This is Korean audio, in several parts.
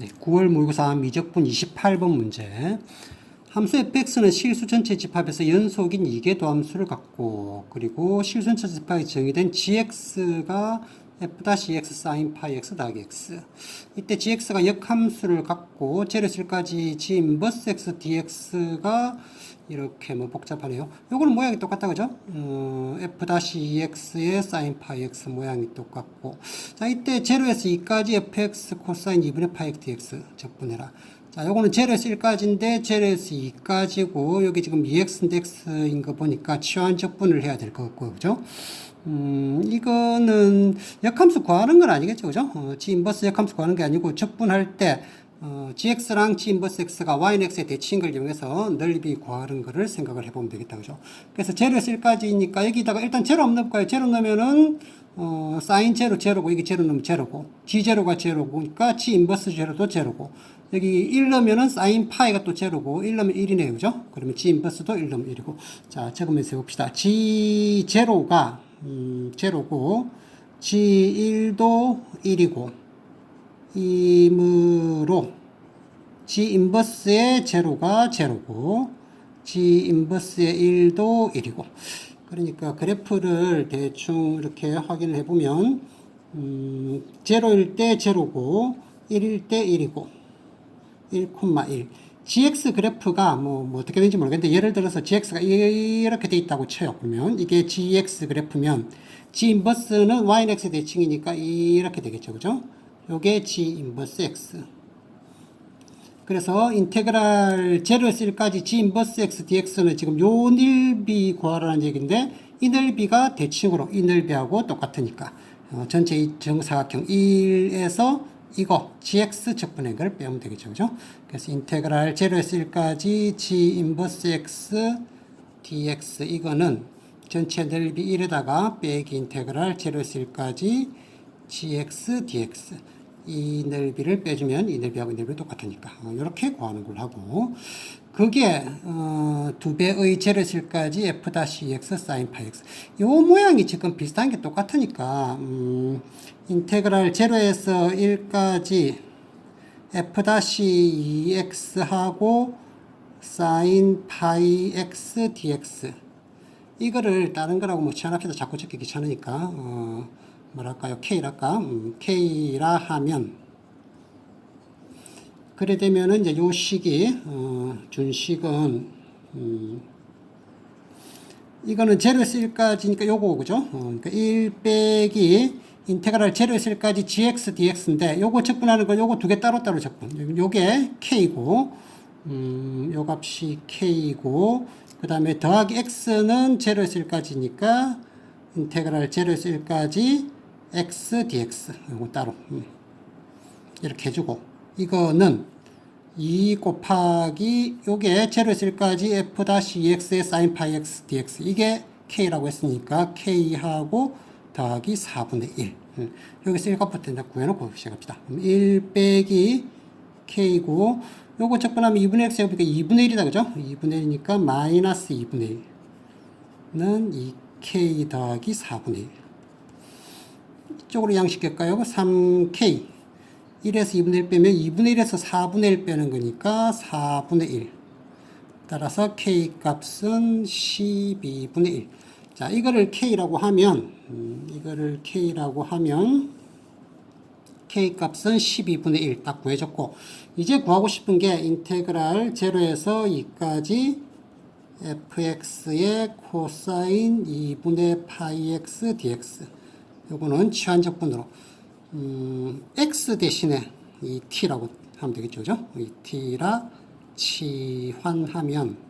네, 9월 모의고사 미적분 28번 문제. 함수 fx는 실수 전체 집합에서 연속인 이계도 함수를 갖고 그리고 실수 전체 집합이 정의된 gx가 f-x sin 파이 x 더하기 x 이때 gx가 역함수를 갖고 제로실까지 g 인버스 x dx가 이렇게 뭐 복잡하네요. 요거는 모양이 똑같다 그죠? 어, f-ex의 sin 파이 x 모양이 똑같고 자 이때 제로에서 2까지 fx 코사인 2분의 파이 x dx 적분해라. 자, 요거는 제로에서 1까지인데 제로에서 2까지고 여기 지금 2x인데 x인 거 보니까 치환 적분을 해야 될 것 같고요. 그죠? 음, 이거는 역함수 구하는 건 아니겠죠. 그죠? 어, g 인버스 역함수 구하는 게 아니고 적분할 때 어, gx랑 g 인버스 x가 y는 x의 대칭인 걸 이용해서 넓이 구하는 거를 생각을 해보면 되겠다. 그죠? 그래서 제로에서 1까지니까 여기다가 일단 제로 없는 거예요. 제로 넣으면은 어, 사인 제로 제로고 여기 제로 넣으면 제로고 g 제로가 제로고니까 g 인버스 제로도 제로고 여기 1 넣으면은 사인 파이가 또 제로고 1 넣으면 1이네요. 그죠? 그러면 g 인버스도 1 넣으면 1이고 자 적으면서 해봅시다. g 제로가 음, 제로고 g1도 1이고 이므로 g 인버스의 제로가 제로고 g 인버스의 1도 1이고. 그러니까 그래프를 대충 이렇게 확인을 해보면 음, 제로일 때 제로고 1일 때 1이고 1,1 gx 그래프가 뭐, 뭐 어떻게 되는지 모르겠는데 예를 들어서 gx가 이렇게 돼 있다고 쳐요. 그러면 이게 gx 그래프면 g 인버스는 y는 x 대칭이니까 이렇게 되겠죠. 그죠? 요게 g 인버스 x. 그래서 인테그랄 제로에서 1까지 g 인버스 x dx는 지금 요 넓이 구하라는 얘기인데 이 넓이가 대칭으로 이 넓이하고 똑같으니까. 어, 전체 이 정사각형 1에서 이거 gx 적분의 걸 빼면 되겠죠. 그죠? 그래서 인테그랄 제로에서 1까지 g 인버스 x dx 이거는 전체 넓이 1에다가 빼기 인테그랄 제로에서 1까지 gx dx 이 넓이를 빼주면 이 넓이하고 이 넓이 똑같으니까 어, 이렇게 구하는 걸 하고 그게 어, 두 배의 제로실까지 f-x 파이 x 요 모양이 지금 비슷한 게 똑같으니까 음, 인테그랄 제로에서 1까지 f-2x 하고 sin 파이 x dx. 이거를 다른 거라고 뭐 치환합시다. 자꾸 적기 귀찮으니까. 어, 뭐랄까요? K랄까? 음, K라 하면 그래 되면은 이제 요 식이 어, 준식은 음, 이거는 제로에서 1까지니까 요거 그죠? 어, 그러니까 1 빼기 인테그랄 제로에서 1까지 gx dx인데 요거 적분하는 건 요거 두 개 따로따로 적분 요게 k고 음, 요 값이 k고 그 다음에 더하기 x는 제로에서 1까지니까 인테그랄 제로에서 1까지 x dx. 요거 따로. 음. 이렇게 해 주고. 이거는 2 곱하기 요게 제로에서 1까지 f-ex의 sin x dx. 이게 k라고 했으니까 k하고 더하기 4분의 1 음. 여기서 1값부터 이제 구해놓고 시작합시다. 1 빼기 k고 요거 적분하면 2분의 x 해보니까 2분의 1이다 그죠? 2분의 1이니까 마이너스 2분의 1는 2k 더하기 4분의 1 이쪽으로 양식할까요? 3k 1에서 2분의 1 빼면 2분의 1에서 4분의 1 빼는 거니까 4분의 1 따라서 k 값은 12분의 1 자, 이거를 k라고 하면 음, 이거를 k라고 하면 k 값은 12분의 1 딱 구해졌고 이제 구하고 싶은 게 인테그랄 0에서 2까지 fx의 코사인 2분의 파이 x dx 요거는 치환적분으로 음, x 대신에 이 t라고 하면 되겠죠, 그죠? 이 t라 치환하면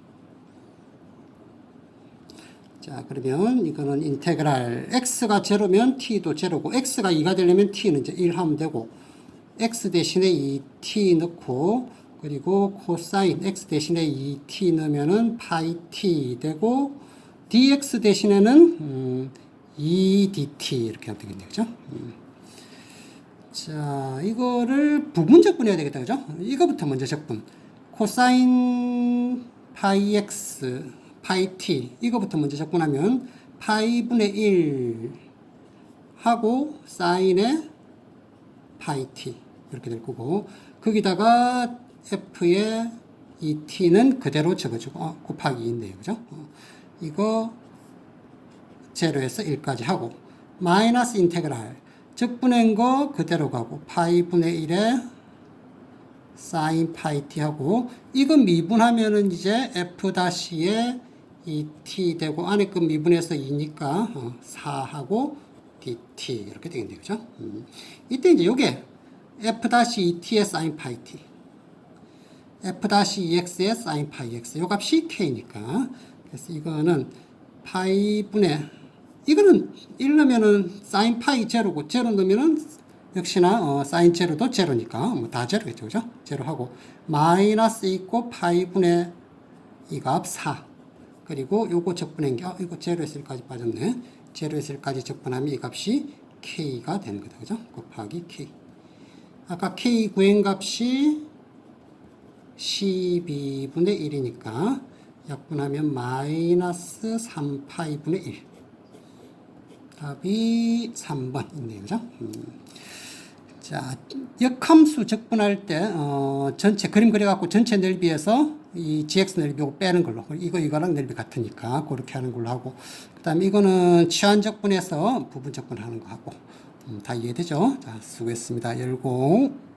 자 그러면 이거는 인테그랄 x가 제로면 t도 제로고 x가 2가 되려면 t는 이제 1 하면 되고 x 대신에 이 t 넣고 그리고 코사인 x 대신에 이 t 넣으면은 파이 t 되고 dx 대신에는 음, 2dt 이렇게 하면 되겠네요. 그죠? 음. 자, 이거를 부분 적분해야 되겠다. 그죠? 이거부터 먼저 적분. 코사인 파이 x, 파이 t. 이거부터 먼저 적분하면 파이분의 1 하고 사인의 파이 t. 이렇게 될 거고 거기다가 f의 이 t는 그대로 적어주고 어, 곱하기 2인데요. 그죠? 어, 이거 제로에서 1까지 하고 마이너스 인테그랄 적분한 거 그대로 가고 파이분의 1에 사인 파이 t 하고 이거 미분하면은 이제 f 다시에 이 t 되고 안에 거 미분해서 2니까 어, 4하고 dt 이렇게 되겠네요. 그죠? 음. 이때 이제 요게 f 다시 2t의 사인 파이 t f 다시 2x의 사인 파이 x 요 값이 k니까 그래서 이거는 파이 분의 이거는 1 넣으면은 사인 파이 제로고 제로 넣으면은 역시나 어, 사인 제로도 제로니까 뭐 다 제로겠죠 그죠 제로하고 마이너스 있고 파이 분의 이 값 4 그리고 요거 적분한 게 어, 이거 제로에서 1까지 빠졌네. 제로에서 1까지 적분하면 이 값이 k가 되는 거다. 그죠? 곱하기 k. 아까 k 구한 값이 12분의 1이니까 약분하면 마이너스 3파이분의 1 답이 3번 있네요. 그죠? 음. 자 역함수 적분할 때 어, 전체 그림 그려갖고 전체 넓이에서 이 gx 넓이 고 빼는 걸로. 이거 이거랑 넓이 같으니까 그렇게 하는 걸로 하고. 그 다음에 이거는 치환 적분해서 부분 적분하는 거 하고. 음, 다 이해되죠? 자 수고했습니다. 열공